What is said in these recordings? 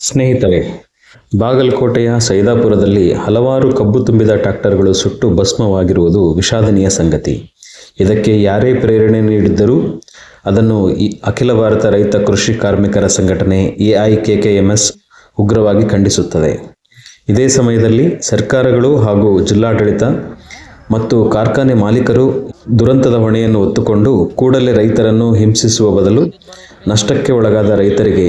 ಸ್ನೇಹಿತರೆ, ಬಾಗಲಕೋಟೆಯ ಸೈದಾಪುರದಲ್ಲಿ ಹಲವಾರು ಕಬ್ಬು ತುಂಬಿದ ಟ್ರ್ಯಾಕ್ಟರ್ಗಳು ಸುಟ್ಟು ಭಸ್ಮವಾಗಿರುವುದು ವಿಷಾದನೀಯ ಸಂಗತಿ. ಇದಕ್ಕೆ ಯಾರೇ ಪ್ರೇರಣೆ ನೀಡಿದ್ದರೂ ಅದನ್ನು ಈ ಅಖಿಲ ಭಾರತ ರೈತ ಕೃಷಿ ಕಾರ್ಮಿಕರ ಸಂಘಟನೆ ಎಐಕೆಕೆಎಂಎಸ್ ಉಗ್ರವಾಗಿ ಖಂಡಿಸುತ್ತದೆ. ಇದೇ ಸಮಯದಲ್ಲಿ ಸರ್ಕಾರಗಳು ಹಾಗೂ ಜಿಲ್ಲಾಡಳಿತ ಮತ್ತು ಕಾರ್ಖಾನೆ ಮಾಲೀಕರು ದುರಂತದ ಹೊಣೆಯನ್ನು ಒತ್ತುಕೊಂಡು ಕೂಡಲೇ ರೈತರನ್ನು ಹಿಂಸಿಸುವ ಬದಲು ನಷ್ಟಕ್ಕೆ ಒಳಗಾದ ರೈತರಿಗೆ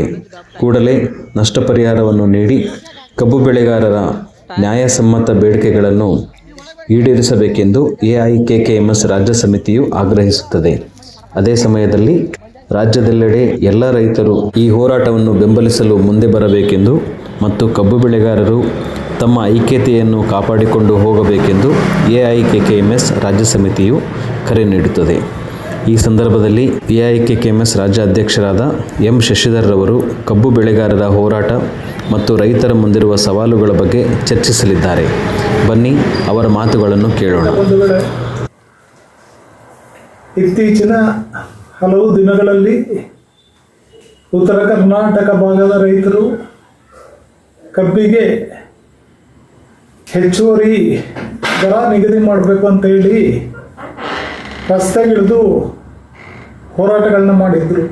ಕೂಡಲೇ ನಷ್ಟ ಪರಿಹಾರವನ್ನು ನೀಡಿ ಕಬ್ಬು ಬೆಳೆಗಾರರ ನ್ಯಾಯಸಮ್ಮತ ಬೇಡಿಕೆಗಳನ್ನು ಈಡೇರಿಸಬೇಕೆಂದು ಎಐಕೆಕೆಎಂಎಸ್ ರಾಜ್ಯ ಸಮಿತಿಯು ಆಗ್ರಹಿಸುತ್ತದೆ. ಅದೇ ಸಮಯದಲ್ಲಿ ರಾಜ್ಯದೆಲ್ಲೆಡೆ ಎಲ್ಲ ರೈತರು ಈ ಹೋರಾಟವನ್ನು ಬೆಂಬಲಿಸಲು ಮುಂದೆ ಬರಬೇಕೆಂದು ಮತ್ತು ಕಬ್ಬು ಬೆಳೆಗಾರರು ತಮ್ಮ ಐಕ್ಯತೆಯನ್ನು ಕಾಪಾಡಿಕೊಂಡು ಹೋಗಬೇಕೆಂದು ಎಐಕೆಕೆಎಂಎಸ್ ರಾಜ್ಯ ಸಮಿತಿಯು ಕರೆ ನೀಡುತ್ತದೆ. ಈ ಸಂದರ್ಭದಲ್ಲಿ ಎಐಕೆಕೆಎಂಎಸ್ ರಾಜ್ಯ ರಾಜ್ಯಾಧ್ಯಕ್ಷರಾದ ಎಂ ಶಶಿಧರ್ರವರು ಕಬ್ಬು ಬೆಳೆಗಾರರ ಹೋರಾಟ ಮತ್ತು ರೈತರ ಮುಂದಿರುವ ಸವಾಲುಗಳ ಬಗ್ಗೆ ಚರ್ಚಿಸಲಿದ್ದಾರೆ. ಬನ್ನಿ ಅವರ ಮಾತುಗಳನ್ನು ಕೇಳೋಣ. ಇತ್ತೀಚಿನ ಹಲವು ದಿನಗಳಲ್ಲಿ ಉತ್ತರ ಕರ್ನಾಟಕ ಭಾಗದ ರೈತರು ಕಬ್ಬಿಗೆ ಹೆಚ್ಚುವರಿ ದರ ನಿಗದಿ ಮಾಡಬೇಕು ಅಂತೇಳಿ ರಸ್ತೆಗಿಳಿದು ಹೋರಾಟಗಳನ್ನ ಮಾಡಿದ್ರು.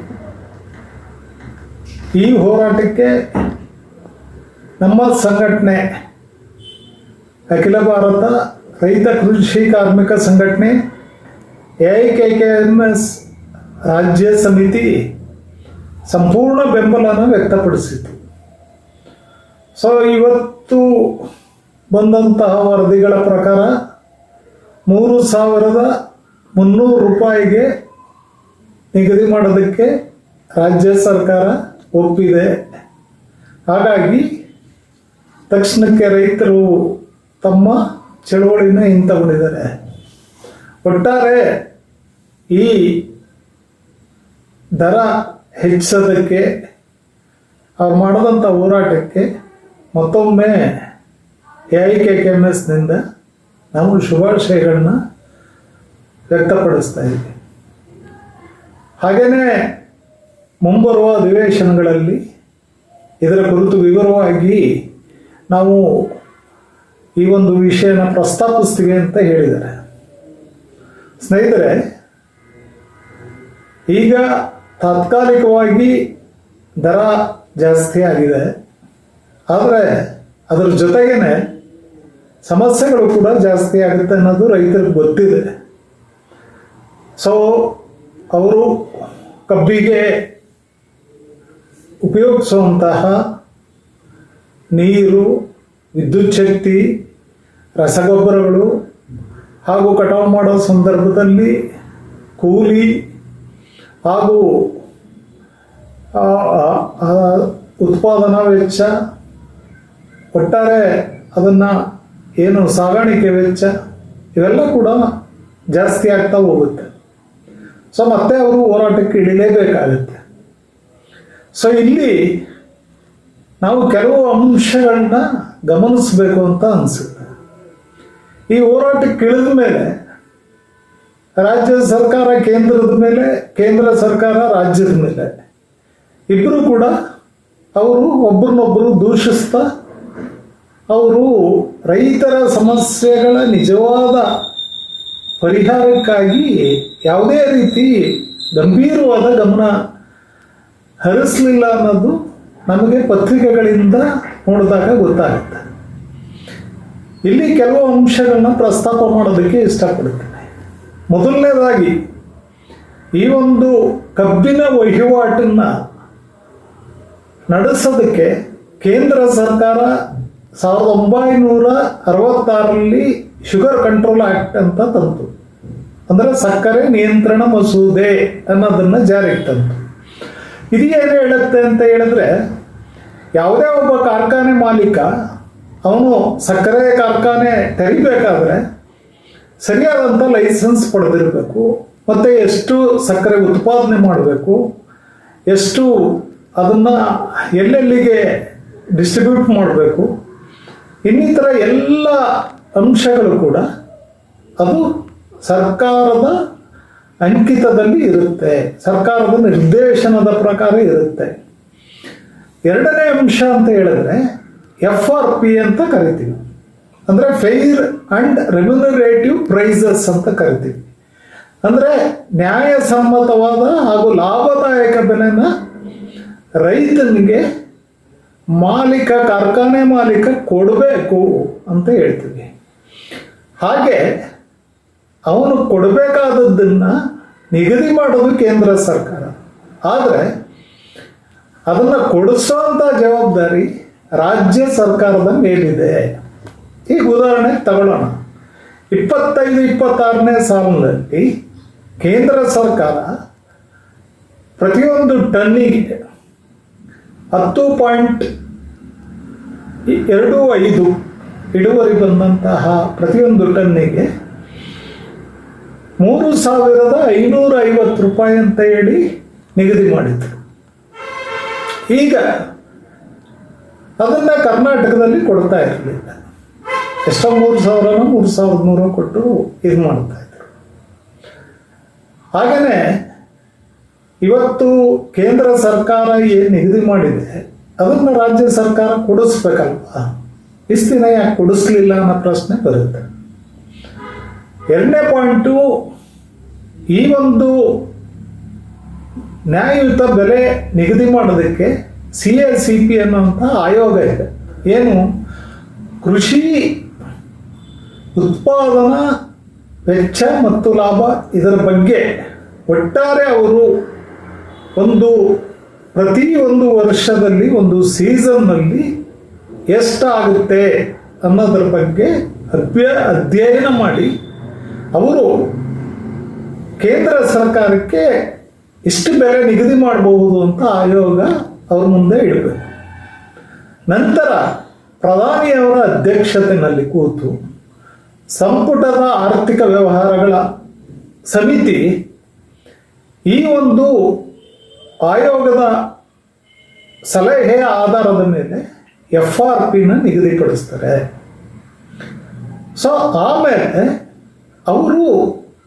ಈ ಹೋರಾಟಕ್ಕೆ ನಮ್ಮ ಸಂಘಟನೆ, ಅಖಿಲ ಭಾರತ ರೈತ ಕೃಷಿ ಕಾರ್ಮಿಕ ಸಂಘಟನೆ, ಎಐಕೆಕೆಎಂಎಸ್ ರಾಜ್ಯ ಸಮಿತಿ ಸಂಪೂರ್ಣ ಬೆಂಬಲನ ವ್ಯಕ್ತಪಡಿಸಿತು ಸೊ ಇವತ್ತು ಬಂದಂತಹ ವರದಿಗಳ ಪ್ರಕಾರ ಮೂರು ಸಾವಿರದ ಮುನ್ನೂರು ರೂಪಾಯಿಗೆ ನಿಗದಿ ಮಾಡೋದಕ್ಕೆ ರಾಜ್ಯ ಸರ್ಕಾರ ಒಪ್ಪಿದೆ. ಹಾಗಾಗಿ ತಕ್ಷಣಕ್ಕೆ ರೈತರು ತಮ್ಮ ಚಳುವಳಿನ ಹಿಂತಗೊಂಡಿದ್ದಾರೆ. ಒಟ್ಟಾರೆ ಈ ದರ ಹೆಚ್ಚಿಸೋದಕ್ಕೆ ಅವ್ರು ಮಾಡಿದಂಥ ಹೋರಾಟಕ್ಕೆ ಮತ್ತೊಮ್ಮೆ A I K K M ಎಸ್ನಿಂದ ನಾವು ಶುಭಾಶಯಗಳನ್ನ ವ್ಯಕ್ತಪಡಿಸ್ತಾ ಇದ್ದೀವಿ. ಹಾಗೆಯೇ ಮುಂಬರುವ ಅಧಿವೇಶನಗಳಲ್ಲಿ ಇದರ ಕುರಿತು ವಿವರವಾಗಿ ನಾವು ಈ ಒಂದು ವಿಷಯನ ಪ್ರಸ್ತಾಪಿಸ್ತೀವಿ ಅಂತ ಹೇಳಿದ್ದಾರೆ. ಸ್ನೇಹಿತರೆ, ಈಗ ತಾತ್ಕಾಲಿಕವಾಗಿ ದರ ಜಾಸ್ತಿ ಆಗಿದೆ. ಆದರೆ ಅದರ ಜೊತೆಗೇನೆ ಸಮಸ್ಯೆಗಳು ಕೂಡ ಜಾಸ್ತಿ ಆಗುತ್ತೆ ಅನ್ನೋದು ರೈತರಿಗೆ ಗೊತ್ತಿದೆ. ಸೊ ಅವರು ಕಬ್ಬಿಗೆ ಉಪಯೋಗಿಸುವಂತಹ ನೀರು, ವಿದ್ಯುತ್ ಶಕ್ತಿ, ರಸಗೊಬ್ಬರಗಳು ಹಾಗೂ ಕಟಾವು ಮಾಡೋ ಸಂದರ್ಭದಲ್ಲಿ ಕೂಲಿ ಹಾಗೂ ಉತ್ಪಾದನಾ ವೆಚ್ಚ ಒಟ್ಟಾರೆ ಅದನ್ನು ಏನು ಸಾಗಾಣಿಕೆ ವೆಚ್ಚ ಇವೆಲ್ಲ ಕೂಡ ಜಾಸ್ತಿ ಆಗ್ತಾ ಹೋಗುತ್ತೆ. ಸೊ ಮತ್ತೆ ಅವರು ಹೋರಾಟಕ್ಕೆ ಇಳಿಲೇಬೇಕಾಗುತ್ತೆ. ಸೊ ಇಲ್ಲಿ ನಾವು ಕೆಲವು ಅಂಶಗಳನ್ನ ಗಮನಿಸಬೇಕು ಅಂತ ಅನಿಸುತ್ತೆ. ಈ ಹೋರಾಟಕ್ಕೆ ಇಳಿದ ಮೇಲೆ ರಾಜ್ಯ ಸರ್ಕಾರ, ಕೇಂದ್ರದ ಮೇಲೆ, ಕೇಂದ್ರ ಸರ್ಕಾರ, ರಾಜ್ಯದ ಮೇಲೆ ಇಬ್ಬರು ಕೂಡ ಅವರು ಒಬ್ಬರನ್ನೊಬ್ಬರು ದೂಷಿಸ್ತಾ, ಅವರು ರೈತರ ಸಮಸ್ಯೆಗಳ ನಿಜವಾದ ಪರಿಹಾರಕ್ಕಾಗಿ ಯಾವುದೇ ರೀತಿ ಗಂಭೀರವಾದ ಗಮನ ಹರಿಸಲಿಲ್ಲ ಅನ್ನೋದು ನಮಗೆ ಪತ್ರಿಕೆಗಳಿಂದ ನೋಡಿದಾಗ ಗೊತ್ತಾಗುತ್ತೆ. ಇಲ್ಲಿ ಕೆಲವು ಅಂಶಗಳನ್ನ ಪ್ರಸ್ತಾಪ ಮಾಡೋದಕ್ಕೆ ಇಷ್ಟಪಡ್ತೇನೆ ಮೊದಲನೇದಾಗಿ, ಈ ಒಂದು ಕಬ್ಬಿನ ವಹಿವಾಟನ್ನ ನಡೆಸೋದಕ್ಕೆ ಕೇಂದ್ರ ಸರ್ಕಾರ ಸಾವಿರದ ಒಂಬೈನೂರ ಅರವತ್ತಾರರಲ್ಲಿ ಶುಗರ್ ಕಂಟ್ರೋಲ್ ಆ್ಯಕ್ಟ್ ಅಂತ ತಂತು. ಅಂದರೆ ಸಕ್ಕರೆ ನಿಯಂತ್ರಣ ಮಸೂದೆ ಅನ್ನೋದನ್ನ ಜಾರಿಗೆ ತಂತು ಇದು ಏನು ಹೇಳುತ್ತೆ ಅಂತ ಹೇಳಿದ್ರೆ, ಯಾವುದೇ ಒಬ್ಬ ಕಾರ್ಖಾನೆ ಮಾಲೀಕ, ಅವನು ಸಕ್ಕರೆ ಕಾರ್ಖಾನೆ ತೆರೀಬೇಕಾದ್ರೆ ಸರಿಯಾದಂಥ ಲೈಸೆನ್ಸ್ ಪಡೆದಿರಬೇಕು, ಮತ್ತು ಎಷ್ಟು ಸಕ್ಕರೆ ಉತ್ಪಾದನೆ ಮಾಡಬೇಕು, ಎಷ್ಟು ಅದನ್ನು ಎಲ್ಲೆಲ್ಲಿಗೆ ಡಿಸ್ಟ್ರಿಬ್ಯೂಟ್ ಮಾಡಬೇಕು, ಇನ್ನಿತರ ಎಲ್ಲ ಅಂಶಗಳು ಕೂಡ ಅದು ಸರ್ಕಾರದ ಅಂಕಿತದಲ್ಲಿ ಇರುತ್ತೆ. ಸರ್ಕಾರದ ನಿರ್ದೇಶನದ ಪ್ರಕಾರ ಇರುತ್ತೆ. ಎರಡನೇ ಅಂಶ ಅಂತ ಹೇಳಿದ್ರೆ ಎಫ್ ಆರ್ ಪಿ ಅಂತ ಕರಿತೀವಿ. ಅಂದರೆ ಫೇರ್ ಅಂಡ್ ರೆಮ್ಯುನರೇಟಿವ್ ಪ್ರೈಸಸ್ ಅಂತ ಕರಿತೀವಿ. ಅಂದರೆ ನ್ಯಾಯಸಮ್ಮತವಾದ ಹಾಗೂ ಲಾಭದಾಯಕ ಬೆಲೆನ ರೈತನಿಗೆ ಮಾಲೀಕ, ಕಾರ್ಖಾನೆ ಮಾಲೀಕ ಕೊಡಬೇಕು ಅಂತ ಹೇಳ್ತೀವಿ. ಹಾಗೆ ಅವನು ಕೊಡಬೇಕಾದದ್ದನ್ನು ನಿಗದಿ ಮಾಡೋದು ಕೇಂದ್ರ ಸರ್ಕಾರ. ಆದರೆ ಅದನ್ನು ಕೊಡಿಸೋಂಥ ಜವಾಬ್ದಾರಿ ರಾಜ್ಯ ಸರ್ಕಾರದ ಮೇಲಿದೆ. ಈಗ ಉದಾಹರಣೆ ತಗೊಳ್ಳೋಣ. ಇಪ್ಪತ್ತೈದು, ಇಪ್ಪತ್ತಾರನೇ ಸಾಲಿನಲ್ಲಿ ಕೇಂದ್ರ ಸರ್ಕಾರ ಪ್ರತಿಯೊಂದು ಟನ್ನಿಗೆ ಹತ್ತು ಪಾಯಿಂಟ್ ಎರಡು ಐದು ಇಳುವರಿ ಬಂದಂತಹ ಪ್ರತಿಯೊಂದು ಟನ್ನಿಗೆ ಮೂರು ಸಾವಿರದ ಐನೂರ ಐವತ್ತು ರೂಪಾಯಿ ಅಂತ ಹೇಳಿ ನಿಗದಿ ಮಾಡಿದ್ರು. ಈಗ ಅದನ್ನ ಕರ್ನಾಟಕದಲ್ಲಿ ಕೊಡ್ತಾ ಇರಲಿಲ್ಲ. ಎಷ್ಟೋ ಮೂರು ಸಾವಿರನ, ಮೂರು ಸಾವಿರದ ನೂರ ಕೊಟ್ಟು ಇದು ಮಾಡ್ತಾ ಇದ್ರು. ಹಾಗೆಯೇ ಇವತ್ತು ಕೇಂದ್ರ ಸರ್ಕಾರ ಏನು ನಿಗದಿ ಮಾಡಿದೆ, ಅದನ್ನು ರಾಜ್ಯ ಸರ್ಕಾರ ಕೊಡಿಸ್ಬೇಕಲ್ವಾ? ಇಷ್ಟು ದಿನ ಯಾಕೆ ಕೊಡಿಸ್ಲಿಲ್ಲ ಅನ್ನೋ ಪ್ರಶ್ನೆ ಬರುತ್ತೆ. ಎರಡನೇ ಪಾಯಿಂಟು, ಈ ಒಂದು ನ್ಯಾಯಯುತ ಬೆಲೆ ನಿಗದಿ ಮಾಡೋದಕ್ಕೆ ಸಿ ಎ ಸಿ ಪಿ ಅನ್ನುವಂಥ ಆಯೋಗ ಇದೆ. ಏನು? ಕೃಷಿ ಉತ್ಪಾದನಾ ವೆಚ್ಚ ಮತ್ತು ಲಾಭ ಇದರ ಬಗ್ಗೆ ಒಟ್ಟಾರೆ ಅವರು ಒಂದು ಪ್ರತಿ ಒಂದು ವರ್ಷದಲ್ಲಿ, ಒಂದು ಸೀಸನ್ನಲ್ಲಿ ಎಷ್ಟಾಗುತ್ತೆ ಅನ್ನೋದ್ರ ಬಗ್ಗೆ ಅಭ್ಯ ಅಧ್ಯಯನ ಮಾಡಿ ಅವರು ಕೇಂದ್ರ ಸರ್ಕಾರಕ್ಕೆ ಇಷ್ಟು ಬೆಲೆ ನಿಗದಿ ಮಾಡಬಹುದು ಅಂತ ಆಯೋಗ ಅವ್ರ ಮುಂದೆ ಇಡಬೇಕು. ನಂತರ ಪ್ರಧಾನಿಯವರ ಅಧ್ಯಕ್ಷತೆಯಲ್ಲಿ ಕೂತು ಸಂಪುಟದ ಆರ್ಥಿಕ ವ್ಯವಹಾರಗಳ ಸಮಿತಿ ಈ ಒಂದು ಆಯೋಗದ ಸಲಹೆಯ ಆಧಾರದ ಮೇಲೆ ಎಫ್ ಆರ್ ಪಿನ ನಿಗದಿಪಡಿಸ್ತಾರೆ. ಸೊ ಆಮೇಲೆ ಅವರು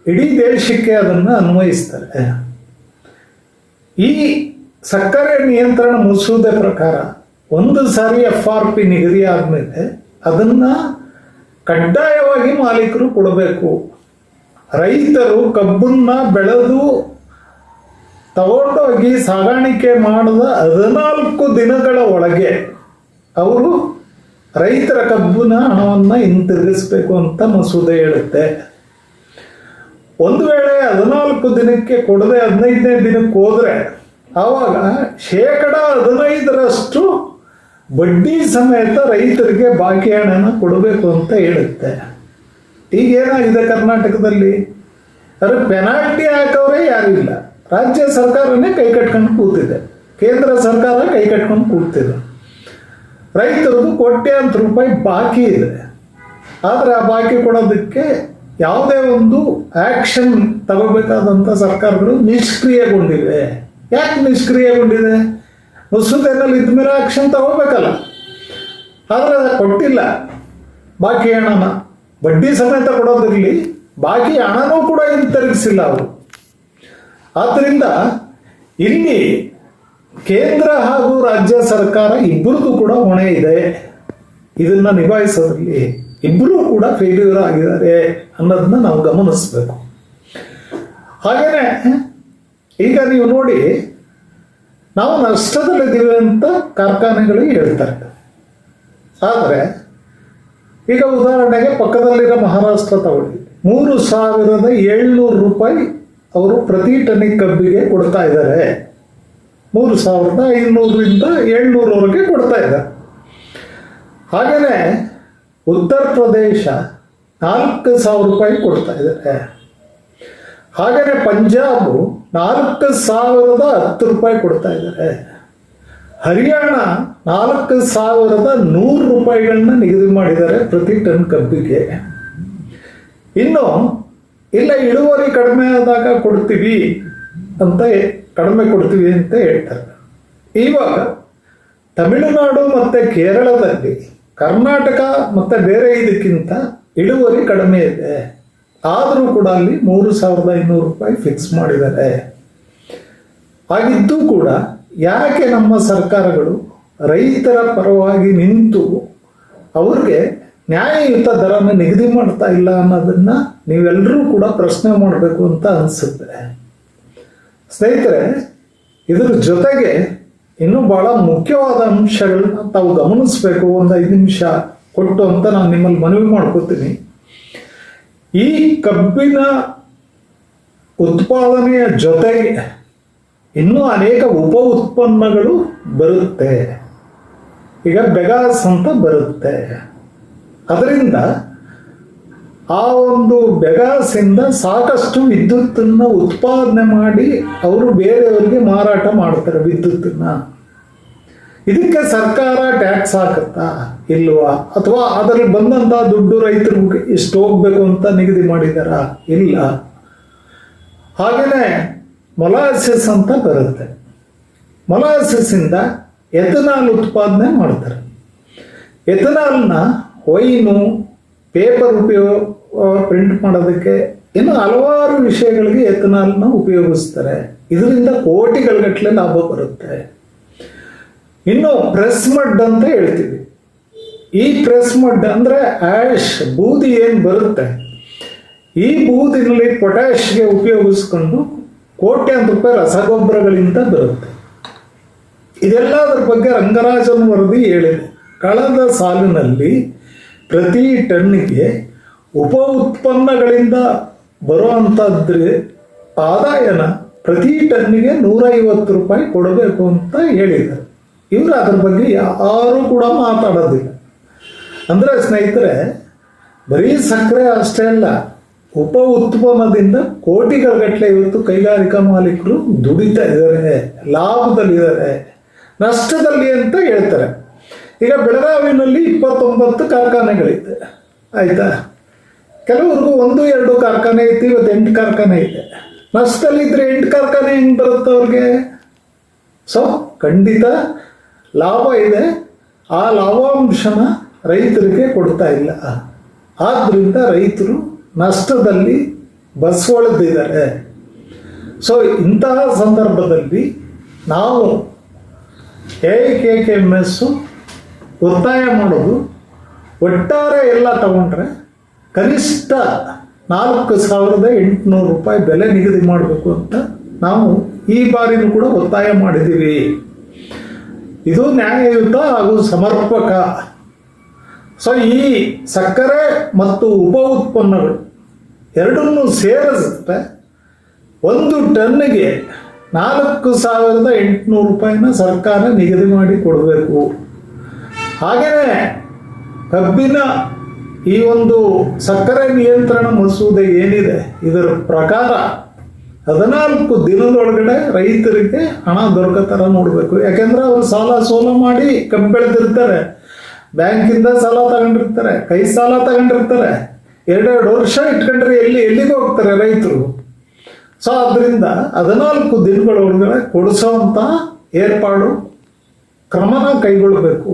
ಇಡೀ ದೇಶಕ್ಕೆ ಅದನ್ನು ಅನ್ವಯಿಸ್ತಾರೆ. ಈ ಸಕ್ಕರೆ ನಿಯಂತ್ರಣ ಮಸೂದೆ ಪ್ರಕಾರ ಒಂದು ಸಾರಿ ಎಫ್ ಆರ್ ಪಿ ನಿಗದಿ ಆದಮೇಲೆ ಅದನ್ನು ಕಡ್ಡಾಯವಾಗಿ ಮಾಲೀಕರು ಕೊಡಬೇಕು. ರೈತರು ಕಬ್ಬನ್ನ ಬೆಳೆದು ತಗೊಂಡೋಗಿ ಸಾಗಾಣಿಕೆ ಮಾಡಿದ ಹದಿನಾಲ್ಕು ದಿನಗಳ ಒಳಗೆ ಅವರು ರೈತರ ಕಬ್ಬಿನ ಹಣವನ್ನು ಹಿಂತಿರುಗಿಸ್ಬೇಕು ಅಂತ ಮಸೂದೆ ಹೇಳುತ್ತೆ. ಒಂದು ವೇಳೆ ಹದಿನಾಲ್ಕು ದಿನಕ್ಕೆ ಕೊಡದೆ ಹದಿನೈದನೇ ದಿನಕ್ಕೆ ಹೋದರೆ ಆವಾಗ ಶೇಕಡ ಹದಿನೈದರಷ್ಟು ಬಡ್ಡಿ ಸಮೇತ ರೈತರಿಗೆ ಬಾಕಿ ಹಣನ ಕೊಡಬೇಕು ಅಂತ ಹೇಳುತ್ತೆ. ಈಗ ಏನಾಗಿದೆ ಕರ್ನಾಟಕದಲ್ಲಿ ಅದ್ರ ಪೆನಾಲ್ಟಿ ಹಾಕೋರೇ ಯಾರಿಲ್ಲ ರಾಜ್ಯ ಸರ್ಕಾರನೇ ಕೈ ಕಟ್ಕೊಂಡು ಕೂತಿದೆ. ಕೇಂದ್ರ ಸರ್ಕಾರ ಕೈ ಕಟ್ಕೊಂಡು ಕೂತಿದೆ. ರೈತರದು ಕೋಟ್ಯಾಂತರ ರೂಪಾಯಿ ಬಾಕಿ ಇದೆ. ಆದರೆ ಆ ಬಾಕಿ ಕೊಡೋದಕ್ಕೆ ಯಾವುದೇ ಒಂದು ಆಕ್ಷನ್ ತಗೋಬೇಕಾದಂಥ ಸರ್ಕಾರಗಳು ನಿಷ್ಕ್ರಿಯಗೊಂಡಿವೆ. ಯಾಕೆ ನಿಷ್ಕ್ರಿಯಗೊಂಡಿದೆ? ಮಸೂದೆನಲ್ಲಿ ಇದ್ಮೇಲೆ ಆಕ್ಷನ್ ತಗೋಬೇಕಲ್ಲ. ಆದರೆ ಕೊಟ್ಟಿಲ್ಲ. ಬಾಕಿ ಹಣನ. ಬಡ್ಡಿ ಸಮೇತ ಕೊಡೋದಿರಲಿ ಬಾಕಿ ಹಣನೂ ಕೂಡ ಹಿಂತಿರುಗಿಸಿಲ್ಲ ಅವರು. ಆದ್ದರಿಂದ ಇಲ್ಲಿ ಕೇಂದ್ರ ಹಾಗೂ ರಾಜ್ಯ ಸರ್ಕಾರ ಇಬ್ಬರಿಗೂ ಕೂಡ ಹೊಣೆ ಇದೆ. ಇದನ್ನ ನಿಭಾಯಿಸೋದ್ರಲ್ಲಿ ಇಬ್ಬರೂ ಕೂಡ ಫೇಲ್ಯೂರ್ ಆಗಿದ್ದಾರೆ ಅನ್ನೋದನ್ನ ನಾವು ಗಮನಿಸ್ಬೇಕು. ಹಾಗೇನೆ, ಈಗ ನೀವು ನೋಡಿ, ನಾವು ನಷ್ಟದಲ್ಲಿದ್ದೀವಿ ಅಂತ ಕಾರ್ಖಾನೆಗಳಿಗೆ ಹೇಳ್ತಾರೆ. ಆದರೆ, ಈಗ ಉದಾಹರಣೆಗೆ ಪಕ್ಕದಲ್ಲಿರೋ ಮಹಾರಾಷ್ಟ್ರ ತಗೊಳ್ಳಿ. ಮೂರು ಸಾವಿರದ ಏಳ್ನೂರು ರೂಪಾಯಿ ಅವರು ಪ್ರತಿ ಟನ್ನಿಗೆ ಕಬ್ಬಿಗೆ ಕೊಡ್ತಾ ಇದ್ದಾರೆ. ಮೂರು ಸಾವಿರದ ಐನೂರರಿಂದ ಏಳ್ನೂರವರೆಗೆ ಕೊಡ್ತಾ ಇದ್ದಾರೆ. ಹಾಗೆಯೇ ಉತ್ತರ ಪ್ರದೇಶ ನಾಲ್ಕು ಸಾವಿರ ರೂಪಾಯಿ ಕೊಡ್ತಾ ಇದ್ದಾರೆ. ಹಾಗೆಯೇ ಪಂಜಾಬು ನಾಲ್ಕು ಸಾವಿರದ ಹತ್ತು ರೂಪಾಯಿ ಕೊಡ್ತಾ ಇದ್ದಾರೆ. ಹರಿಯಾಣ ನಾಲ್ಕು ಸಾವಿರದ ನೂರು ರೂಪಾಯಿಗಳನ್ನ ನಿಗದಿ ಮಾಡಿದ್ದಾರೆ ಪ್ರತಿ ಟನ್ ಕಬ್ಬಿಗೆ. ಇನ್ನು ಇಲ್ಲ, ಇಳುವರಿ ಕಡಿಮೆ ಆದಾಗ ಕೊಡ್ತೀವಿ ಅಂತ ಕಡಿಮೆ ಕೊಡ್ತೀವಿ ಅಂತ ಹೇಳ್ತಾರೆ. ಇವಾಗ ತಮಿಳುನಾಡು ಮತ್ತು ಕೇರಳದಲ್ಲಿ ಕರ್ನಾಟಕ ಮತ್ತು ಬೇರೆ ಇದಕ್ಕಿಂತ ಇಳುವರಿ ಕಡಿಮೆ ಇದೆ. ಆದರೂ ಕೂಡ ಅಲ್ಲಿ ಮೂರು ಸಾವಿರದ ಐನೂರು ರೂಪಾಯಿ ಫಿಕ್ಸ್ ಮಾಡಿದ್ದಾರೆ. ಆಗಿದ್ದು ಕೂಡ ಯಾಕೆ ನಮ್ಮ ಸರ್ಕಾರಗಳು ರೈತರ ಪರವಾಗಿ ನಿಂತು ಅವ್ರಿಗೆ ನ್ಯಾಯಯುತ ದರನ ನಿಗದಿ ಮಾಡ್ತಾ ಇಲ್ಲ ಅನ್ನೋದನ್ನ ನೀವೆಲ್ಲರೂ ಕೂಡ ಪ್ರಶ್ನೆ ಮಾಡಬೇಕು ಅಂತ ಅನಿಸುತ್ತೆ. ಸ್ನೇಹಿತರೆ, ಇದರ ಜೊತೆಗೆ ಇನ್ನೂ ಬಹಳ ಮುಖ್ಯವಾದ ಅಂಶಗಳನ್ನ ತಾವು ಗಮನಿಸಬೇಕು, ಒಂದು ಐದು ನಿಮಿಷ ಕೊಟ್ಟು ಅಂತ ನಾನು ನಿಮ್ಮಲ್ಲಿ ಮನವಿ ಮಾಡ್ಕೋತೀನಿ. ಈ ಕಬ್ಬಿನ ಉತ್ಪಾದನೆಯ ಜೊತೆಗೆ ಇನ್ನೂ ಅನೇಕ ಉಪ ಉತ್ಪನ್ನಗಳು ಬರುತ್ತೆ. ಈಗ ಬೆಗಾಸ್ ಅಂತ ಬರುತ್ತೆ. ಅದರಿಂದ ಆ ಒಂದು ಬೆಗಾಸಿಂದ ಸಾಕಷ್ಟು ವಿದ್ಯುತ್ತನ್ನು ಉತ್ಪಾದನೆ ಮಾಡಿ ಅವರು ಬೇರೆಯವರಿಗೆ ಮಾರಾಟ ಮಾಡ್ತಾರೆ ವಿದ್ಯುತ್ತನ್ನು. ಇದಕ್ಕೆ ಸರ್ಕಾರ ಟ್ಯಾಕ್ಸ್ ಹಾಕುತ್ತಾ ಇಲ್ವಾ? ಅಥವಾ ಅದರಲ್ಲಿ ಬಂದಂತ ದುಡ್ಡು ರೈತರಿಗೆ ಎಷ್ಟು ಹೋಗ್ಬೇಕು ಅಂತ ನಿಗದಿ ಮಾಡಿದಾರ? ಇಲ್ಲ. ಹಾಗೆಯೇ ಮೊಲಾಸಿಸ್ ಅಂತ ಬರುತ್ತೆ. ಮೊಲಾಸಿಸ್ ಇಂದ ಎಥನಾಲ್ ಉತ್ಪಾದನೆ ಮಾಡ್ತಾರೆ. ಎಥನಾಲ್ನ ವೈನು, ಪೇಪರ್ ಉಪಯೋಗ ಪ್ರಿಂಟ್ ಮಾಡೋದಕ್ಕೆ ಇನ್ನು ಹಲವಾರು ವಿಷಯಗಳಿಗೆ ಎಥನಾಲ್ನ ಉಪಯೋಗಿಸ್ತಾರೆ. ಇದರಿಂದ ಕೋಟಿಗಳಗಟ್ಟಲೆ ಲಾಭ ಬರುತ್ತೆ. ಇನ್ನು ಪ್ರೆಸ್ ಮಡ್ ಅಂತ ಹೇಳ್ತೀವಿ. ಈ ಪ್ರೆಸ್ ಮಡ್ ಅಂದ್ರೆ ಆಶ್ ಬೂದಿ ಏನು ಬರುತ್ತೆ? ಈ ಬೂದಿನಲ್ಲಿ ಪೊಟ್ಯಾಶ್ಗೆ ಉಪಯೋಗಿಸ್ಕೊಂಡು ಕೋಟ್ಯಾಂತರ ರೂಪಾಯಿ ರಸಗೊಬ್ಬರಗಳಿಂದ ಬರುತ್ತೆ. ಇದೆಲ್ಲದರ ಬಗ್ಗೆ ರಂಗರಾಜನ್ ವರದಿ ಹೇಳಿದೆ. ಕಳೆದ ಸಾಲಿನಲ್ಲಿ ಪ್ರತಿ ಟನ್ನಿಗೆ ಉಪ ಉತ್ಪನ್ನಗಳಿಂದ ಬರುವಂತದ್ರೆ ಆದಾಯನ ಪ್ರತಿ ಟನ್ನಿಗೆ ನೂರೈವತ್ತು ರೂಪಾಯಿ ಕೊಡಬೇಕು ಅಂತ ಹೇಳಿದ್ದಾರೆ. ಇವರು ಅದ್ರ ಬಗ್ಗೆ ಯಾರೂ ಕೂಡ ಮಾತಾಡೋದಿಲ್ಲ. ಅಂದರೆ ಸ್ನೇಹಿತರೆ, ಬರೀ ಸಕ್ಕರೆ ಅಷ್ಟೇ ಅಲ್ಲ ಉಪ ಉತ್ಪನ್ನದಿಂದ ಕೋಟಿಗಳಗಟ್ಟಲೆ ಇವತ್ತು ಕೈಗಾರಿಕಾ ಮಾಲೀಕರು ದುಡಿತಾ ಇದ್ದಾರೆ, ಲಾಭದಲ್ಲಿದ್ದಾರೆ, ನಷ್ಟದಲ್ಲಿ ಅಂತ ಹೇಳ್ತಾರೆ. ಈಗ ಬೆಳಗಾವಿನಲ್ಲಿ ಇಪ್ಪತ್ತೊಂಬತ್ತು ಕಾರ್ಖಾನೆಗಳಿದೆ. ಆಯ್ತಾ? ಕೆಲವ್ರಿಗೂ ಒಂದು, ಎರಡು ಕಾರ್ಖಾನೆ ಐತಿ, ಇವತ್ತು ಎಂಟು ಕಾರ್ಖಾನೆ ಇದೆ ನಷ್ಟದಲ್ಲಿದ್ದರೆ ಎಂಟು ಕಾರ್ಖಾನೆ ಹೆಂಗೆ ಬರುತ್ತೆ ಅವ್ರಿಗೆ? ಸೊ ಖಂಡಿತ ಲಾಭ ಇದೆ. ಆ ಲಾಭಾಂಶನ ರೈತರಿಗೆ ಕೊಡ್ತಾ ಇಲ್ಲ. ಆದ್ದರಿಂದ ರೈತರು ನಷ್ಟದಲ್ಲಿ ಬಸ್ವಳೆದಿದ್ದಾರೆ. ಸೊ ಇಂತಹ ಸಂದರ್ಭದಲ್ಲಿ ನಾವು A K K M S ಒತ್ತಾಯ ಮಾಡೋದು, ಒಟ್ಟಾರೆ ಎಲ್ಲ ತಗೊಂಡ್ರೆ ಕನಿಷ್ಠ ನಾಲ್ಕು ಸಾವಿರದ ಎಂಟುನೂರು ರೂಪಾಯಿ ಬೆಲೆ ನಿಗದಿ ಮಾಡಬೇಕು ಅಂತ ನಾವು ಈ ಬಾರಿನೂ ಕೂಡ ಒತ್ತಾಯ ಮಾಡಿದ್ದೀವಿ. ಇದು ನ್ಯಾಯಯುತ ಹಾಗೂ ಸಮರ್ಪಕ. ಸೊ ಈ ಸಕ್ಕರೆ ಮತ್ತು ಉಪ ಉತ್ಪನ್ನಗಳು ಎರಡನ್ನೂ ಸೇರಿಸುತ್ತೆ. ಒಂದು ಟನ್ನಿಗೆ ನಾಲ್ಕು ಸಾವಿರದ ಎಂಟುನೂರು ರೂಪಾಯಿನ ಸರ್ಕಾರ ನಿಗದಿ ಮಾಡಿ ಕೊಡಬೇಕು. ಹಾಗೆಯೇ ಕಬ್ಬಿನ ಈ ಒಂದು ಸಕ್ಕರೆ ನಿಯಂತ್ರಣ ಮಸೂದೆ ಏನಿದೆ, ಇದರ ಪ್ರಕಾರ ಹದಿನಾಲ್ಕು ದಿನದೊಳಗಡೆ ರೈತರಿಗೆ ಹಣ ದೊರಕೋ ಥರ ನೋಡಬೇಕು. ಯಾಕೆಂದ್ರೆ ಅವರು ಸಾಲ ಸೋಲ ಮಾಡಿ ಕಬ್ಬು ಬೆಳೆದಿರ್ತಾರೆ. ಬ್ಯಾಂಕಿಂದ ಸಾಲ ತಗೊಂಡಿರ್ತಾರೆ, ಕೈ ಸಾಲ ತಗೊಂಡಿರ್ತಾರೆ. ಎರಡೆರಡು ವರ್ಷ ಇಟ್ಕೊಂಡ್ರೆ ಎಲ್ಲಿ, ಎಲ್ಲಿಗೆ ಹೋಗ್ತಾರೆ ರೈತರು? ಸೊ ಅದರಿಂದ ಹದಿನಾಲ್ಕು ದಿನಗಳೊಳಗಡೆ ಕೊಡಿಸೋ ಕೊಡಿಸೋವಂಥ ಏರ್ಪಾಡು ಕ್ರಮನ ಕೈಗೊಳ್ಳಬೇಕು.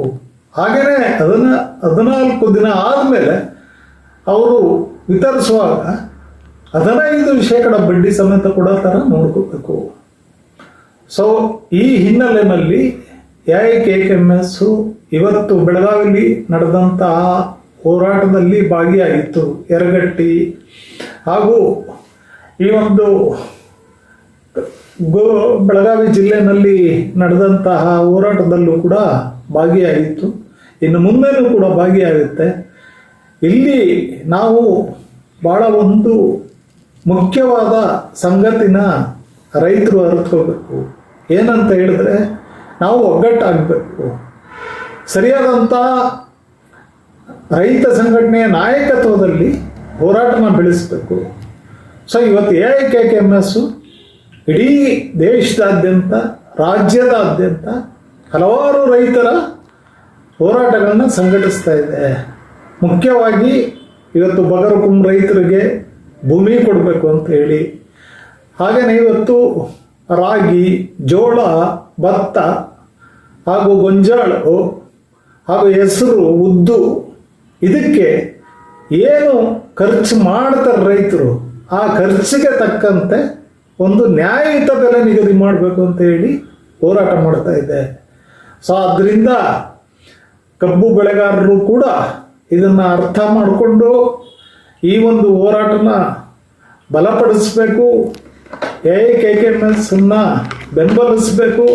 ಹಾಗೆಯೇ ಅದನ್ನ ಹದಿನಾಲ್ಕು ದಿನ ಆದಮೇಲೆ ಅವರು ವಿತರಿಸುವಾಗ ಹದಿನೈದು ಶೇಕಡ ಬಡ್ಡಿ ಸಮೇತ ಕೊಡೋ ಥರ ನೋಡ್ಕೋಬೇಕು. ಸೊ ಈ ಹಿನ್ನೆಲೆಯಲ್ಲಿ ಎ ಕೆ ಎಂ ಎಸ್ಸು ಇವತ್ತು ಬೆಳಗಾವಿಯಲ್ಲಿ ನಡೆದಂತಹ ಹೋರಾಟದಲ್ಲಿ ಭಾಗಿಯಾಗಿತ್ತು ಎರಗಟ್ಟಿ ಹಾಗೂ ಈ ಒಂದು ಗೋ ಬೆಳಗಾವಿ ಜಿಲ್ಲೆಯಲ್ಲಿ ನಡೆದಂತಹ ಹೋರಾಟದಲ್ಲೂ ಕೂಡ ಭಾಗಿಯಾಗಿತ್ತು. ಇನ್ನು ಮುಂದೆನೂ ಕೂಡ ಭಾಗಿಯಾಗುತ್ತೆ. ಇಲ್ಲಿ ನಾವು ಭಾಳ ಒಂದು ಮುಖ್ಯವಾದ ಸಂಗತಿನ ರೈತರು ಅರಿತ್ಕೋಬೇಕು. ಏನಂತ ಹೇಳಿದ್ರೆ ನಾವು ಒಗ್ಗಟ್ಟಾಗಬೇಕು. ಸರಿಯಾದಂಥ ರೈತ ಸಂಘಟನೆಯ ನಾಯಕತ್ವದಲ್ಲಿ ಹೋರಾಟನ ಬೆಳೆಸಬೇಕು. ಸೊ, ಇವತ್ತು A K K M S ಇಡೀ ದೇಶದಾದ್ಯಂತ, ರಾಜ್ಯದಾದ್ಯಂತ ಹಲವಾರು ರೈತರ ಹೋರಾಟಗಳನ್ನ ಸಂಘಟಿಸ್ತಾ ಇದೆ. ಮುಖ್ಯವಾಗಿ ಇವತ್ತು ಬಗರಕುಂ ರೈತರಿಗೆ ಭೂಮಿ ಕೊಡಬೇಕು ಅಂತ ಹೇಳಿ ಹಾಗೆಯೇ ಇವತ್ತು ರಾಗಿ, ಜೋಳ, ಭತ್ತ ಹಾಗೂ ಗೊಂಜಾಳು ಹಾಗೂ ಹೆಸರು, ಉದ್ದು ಇದಕ್ಕೆ ಏನು ಖರ್ಚು ಮಾಡ್ತಾರೆ ರೈತರು? ಆ ಖರ್ಚಿಗೆ ತಕ್ಕಂತೆ ಒಂದು ನ್ಯಾಯಯುತ ಬೆಲೆ ನಿಗದಿ ಮಾಡಬೇಕು ಅಂತ ಹೇಳಿ ಹೋರಾಟ ಮಾಡ್ತಾ ಇದೆ. ಸೊ ಅದರಿಂದ ಕಬ್ಬು ಬೆಳೆಗಾರರು ಕೂಡ ಇದನ್ನು ಅರ್ಥ ಮಾಡಿಕೊಂಡು ಈ ಒಂದು ಹೋರಾಟನ ಬಲಪಡಿಸಬೇಕು. A I K K M ಅನ್ನ ಬೆಂಬಲಿಸಬೇಕು.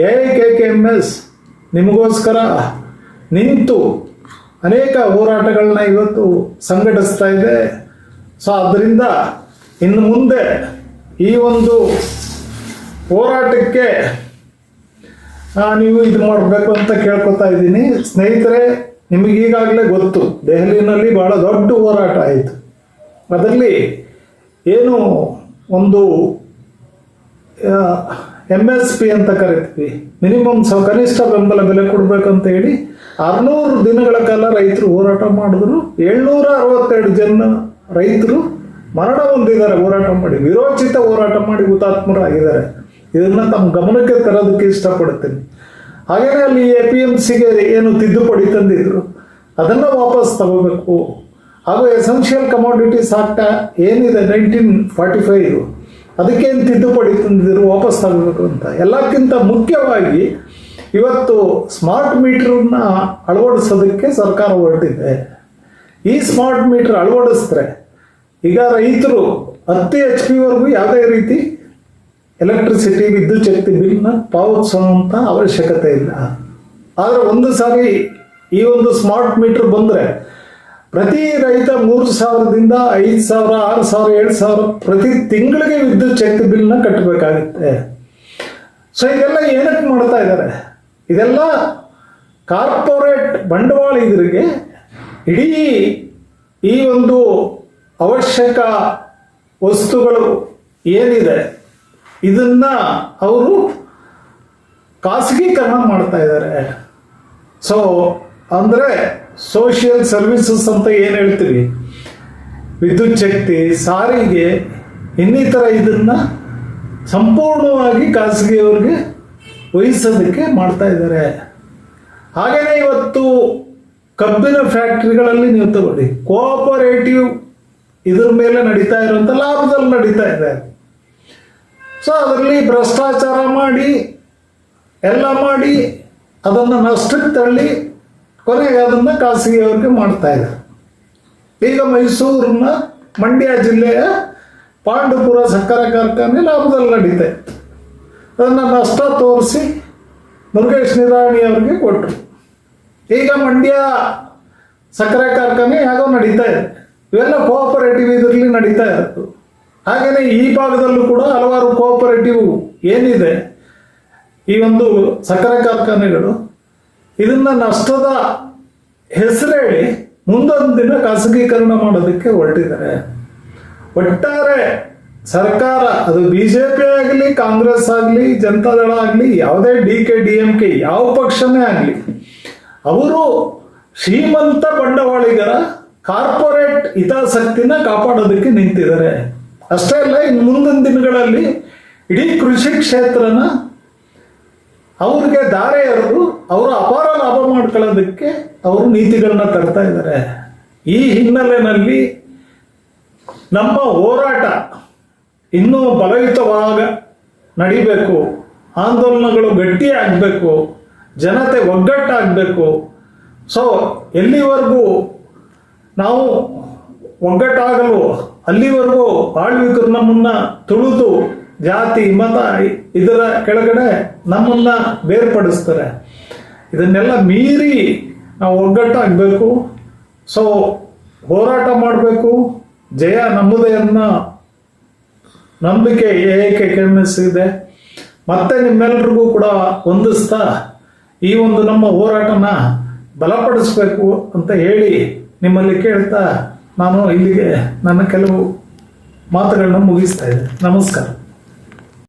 A I K K M S ನಿಮಗೋಸ್ಕರ ನಿಂತು ಅನೇಕ ಹೋರಾಟಗಳನ್ನ ಇವತ್ತು ಸಂಘಟಿಸ್ತಾ ಇದೆ. ಸೊ ಅದರಿಂದ ಇನ್ನು ಮುಂದೆ ಈ ಒಂದು ಹೋರಾಟಕ್ಕೆ ನೀವು ಇದು ಮಾಡಬೇಕು ಅಂತ ಕೇಳ್ಕೊತಾ ಇದ್ದೀನಿ. ಸ್ನೇಹಿತರೆ, ನಿಮಗೆ ಈಗಾಗಲೇ ಗೊತ್ತು, ದೆಹಲಿನಲ್ಲಿ ಬಹಳ ದೊಡ್ಡ ಹೋರಾಟ ಆಯಿತು. ಅದರಲ್ಲಿ ಏನು ಒಂದು ಎಂ ಎಸ್ ಪಿ ಅಂತ ಕರಿತೀವಿ. ಮಿನಿಮಮ್ ಸ ಕನಿಷ್ಠ ಬೆಂಬಲ ಬೆಲೆ ಕೊಡಬೇಕಂತ ಹೇಳಿ ಆರುನೂರು ದಿನಗಳ ಕಾಲ ರೈತರು ಹೋರಾಟ ಮಾಡಿದ್ರು. ಏಳ್ನೂರ ಅರವತ್ತೆರಡು ಜನ ರೈತರು ಮರಣ ಹೊಂದಿದ್ದಾರೆ, ಹೋರಾಟ ಮಾಡಿ. ವಿರೋಚಿತ ಹೋರಾಟ ಮಾಡಿ ಹುತಾತ್ಮರಾಗಿದ್ದಾರೆ. ಇದನ್ನು ತಮ್ಮ ಗಮನಕ್ಕೆ ತರೋದಕ್ಕೆ ಇಷ್ಟಪಡ್ತೀನಿ. ಹಾಗೇನೆ ಅಲ್ಲಿ ಎ ಪಿ ಎಂ ಸಿಗೆ ಏನು ತಿದ್ದುಪಡಿ ತಂದಿದ್ರು? ಅದನ್ನ ವಾಪಸ್ ತಗೋಬೇಕು. ಹಾಗೂ ಎಸೆನ್ಷಿಯಲ್ ಕಮಾಡಿಟೀಸ್ ಆಕ್ಟ ಏನಿದೆ ನೈನ್ಟೀನ್ ಫಾರ್ಟಿ ಫೈವ್ ಅದಕ್ಕೇನು ತಿದ್ದುಪಡಿ ತಂದಿದ್ರು, ವಾಪಸ್ ತಗೋಬೇಕು ಅಂತ? ಎಲ್ಲಕ್ಕಿಂತ ಮುಖ್ಯವಾಗಿ ಇವತ್ತು ಸ್ಮಾರ್ಟ್ ಮೀಟ್ರನ್ನ ಅಳವಡಿಸೋದಕ್ಕೆ ಸರ್ಕಾರ ಹೊರಟಿದೆ. ಈ ಸ್ಮಾರ್ಟ್ ಮೀಟರ್ ಅಳವಡಿಸಿದ್ರೆ ಈಗ ರೈತರು ಹತ್ತು ಎಚ್ ಪಿವರೆಗೂ ಯಾವುದೇ ರೀತಿ ಎಲೆಕ್ಟ್ರಿಸಿಟಿ ವಿದ್ಯುತ್ ಶಕ್ತಿ ಬಿಲ್ನ ಪಾವತಿಸುವಂಥ ಅವಶ್ಯಕತೆ ಇಲ್ಲ. ಆದರೆ ಒಂದು ಸಾರಿ ಈ ಒಂದು ಸ್ಮಾರ್ಟ್ ಮೀಟರ್ ಬಂದರೆ ಪ್ರತಿ ರೈತ ಮೂರು ಸಾವಿರದಿಂದ ಐದು ಸಾವಿರ, ಆರು ಸಾವಿರ, ಏಳು ಸಾವಿರ ಪ್ರತಿ ತಿಂಗಳಿಗೆ ವಿದ್ಯುತ್ ಶಕ್ತಿ ಬಿಲ್ನ ಕಟ್ಟಬೇಕಾಗುತ್ತೆ ಸೊ ಇದೆಲ್ಲ ಏನಕ್ಕೆ ಮಾಡ್ತಾ ಇದ್ದಾರೆ? ಇದೆಲ್ಲ ಕಾರ್ಪೊರೇಟ್ ಬಂಡವಾಳ ಇದ್ರಿಗೆ ಇಡೀ ಈ ಒಂದು ಅವಶ್ಯಕ ವಸ್ತುಗಳು ಏನಿದೆ ಇದನ್ನ ಅವರು ಖಾಸಗೀಕರಣ ಮಾಡ್ತಾ ಇದ್ದಾರೆ ಸೊ ಅಂದರೆ ಸೋಷಿಯಲ್ ಸರ್ವಿಸಸ್ ಅಂತ ಏನು ಹೇಳ್ತೀವಿ ವಿದ್ಯುತ್ ಶಕ್ತಿ, ಸಾರಿಗೆ, ಇನ್ನಿತರ ಇದನ್ನ ಸಂಪೂರ್ಣವಾಗಿ ಖಾಸಗಿಯವ್ರಿಗೆ ವಹಿಸೋದಕ್ಕೆ ಮಾಡ್ತಾ ಇದ್ದಾರೆ ಹಾಗೆಯೇ ಇವತ್ತು ಕಬ್ಬಿನ ಫ್ಯಾಕ್ಟ್ರಿಗಳಲ್ಲಿ ನೀವು ತಗೊಳ್ಳಿ ಕೋಆಪರೇಟಿವ್ ಇದ್ರ ಮೇಲೆ ನಡೀತಾ ಇರುವಂಥ ಲಾಭದಲ್ಲಿ ನಡೀತಾ ಇದೆ. ಸೊ ಅದರಲ್ಲಿ ಭ್ರಷ್ಟಾಚಾರ ಮಾಡಿ, ಎಲ್ಲ ಮಾಡಿ, ಅದನ್ನು ನಷ್ಟಕ್ಕೆ ತಳ್ಳಿ ಕೊನೆಗೆ ಅದನ್ನು ಖಾಸಗಿಯವ್ರಿಗೆ ಮಾಡ್ತಾ ಇದ್ದಾರೆ ಈಗ ಮೈಸೂರಿನ ಮಂಡ್ಯ ಜಿಲ್ಲೆಯ ಪಾಂಡುಪುರ ಸಕ್ಕರೆ ಕಾರ್ಖಾನೆ ಲಾಭದಲ್ಲಿ ನಡೀತೆ. ಅದನ್ನು ನಷ್ಟ ತೋರಿಸಿ ಮುರುಗೇಶ್ ನಿರಾಣಿ ಅವರಿಗೆ ಕೊಟ್ಟರು ಈಗ ಮಂಡ್ಯ ಸಕ್ಕರೆ ಕಾರ್ಖಾನೆ ಯಾಗೋ ನಡೀತಾ ಇದೆ. ಇವೆಲ್ಲ ಕೋಆಪರೇಟಿವ್ ಇದರಲ್ಲಿ ನಡೀತಾ ಇರೋದು. ಹಾಗೆಯೇ ಈ ಭಾಗದಲ್ಲೂ ಕೂಡ ಹಲವಾರು ಕೋಆಪರೇಟಿವ್ ಏನಿದೆ, ಈ ಒಂದು ಸಕ್ಕರೆ ಕಾರ್ಖಾನೆಗಳು, ಇದನ್ನ ನಷ್ಟದ ಹೆಸರೇಳಿ ಮುಂದೊಂದು ದಿನ ಖಾಸಗೀಕರಣ ಮಾಡೋದಕ್ಕೆ ಹೊರಟಿದ್ದಾರೆ. ಒಟ್ಟಾರೆ ಸರ್ಕಾರ, ಅದು ಬಿ ಜೆ ಪಿ ಆಗಲಿ, ಕಾಂಗ್ರೆಸ್ ಆಗಲಿ, ಜನತಾದಳ ಆಗಲಿ, ಯಾವುದೇ D K, D M K, ಯಾವ ಪಕ್ಷನೇ ಆಗಲಿ, ಅವರು ಶ್ರೀಮಂತ ಬಂಡವಾಳಿಗರ ಕಾರ್ಪೊರೇಟ್ ಹಿತಾಸಕ್ತಿನ ಕಾಪಾಡೋದಕ್ಕೆ ನಿಂತಿದ್ದಾರೆ. ಅಷ್ಟೇ ಅಲ್ಲ, ಇನ್ನು ಮುಂದಿನ ದಿನಗಳಲ್ಲಿ ಇಡೀ ಕೃಷಿ ಕ್ಷೇತ್ರನ ಅವ್ರಿಗೆ ದಾರೆ ಎರೆದು ಅವರು ಅಪಾರ ಲಾಭ ಮಾಡ್ಕೊಳ್ಳೋದಕ್ಕೆ ಅವರು ನೀತಿಗಳನ್ನ ತರ್ತಾ ಇದ್ದಾರೆ. ಈ ಹಿನ್ನೆಲೆಯಲ್ಲಿ ನಮ್ಮ ಹೋರಾಟ ಇನ್ನೂ ಬಲಯುತವಾಗ ನಡಿಬೇಕು, ಆಂದೋಲನಗಳು ಗಟ್ಟಿಯಾಗಬೇಕು, ಜನತೆ ಒಗ್ಗಟ್ಟಾಗಬೇಕು. ಸೊ ಎಲ್ಲಿವರೆಗೂ ನಾವು ಒಗ್ಗಟ್ಟಾಗಲು ಅಲ್ಲಿವರೆಗೂ ಆಳ್ವಿಕರು ನಮ್ಮನ್ನ ತುಳಿದು ಜಾತಿ, ಮತ ಇದರ ಕೆಳಗಡೆ ನಮ್ಮನ್ನ ಬೇರ್ಪಡಿಸ್ತಾರೆ. ಇದನ್ನೆಲ್ಲ ಮೀರಿ ನಾವು ಒಗ್ಗಟ್ಟಾಗಬೇಕು. ಸೊ ಹೋರಾಟ ಮಾಡಬೇಕು. ಜಯ ನಮ್ಮದೇ ಅನ್ನೋ ನಂಬಿಕೆ ಏಕೆ ಕೆಮ್ಮಿಸಿದೆ ಮತ್ತೆ ನಿಮ್ಮೆಲ್ರಿಗೂ ಕೂಡ ಹೊಂದಿಸ್ತಾ ಈ ಒಂದು ನಮ್ಮ ಹೋರಾಟನ ಬಲಪಡಿಸ್ಬೇಕು ಅಂತ ಹೇಳಿ ನಿಮ್ಮಲ್ಲಿ ಕೇಳ್ತಾ ನಾನು ಇಲ್ಲಿಗೆ ನನ್ನ ಕೆಲವು ಮಾತುಗಳನ್ನ ಮುಗಿಸ್ತಾ ಇದ್ದೆ. ನಮಸ್ಕಾರ.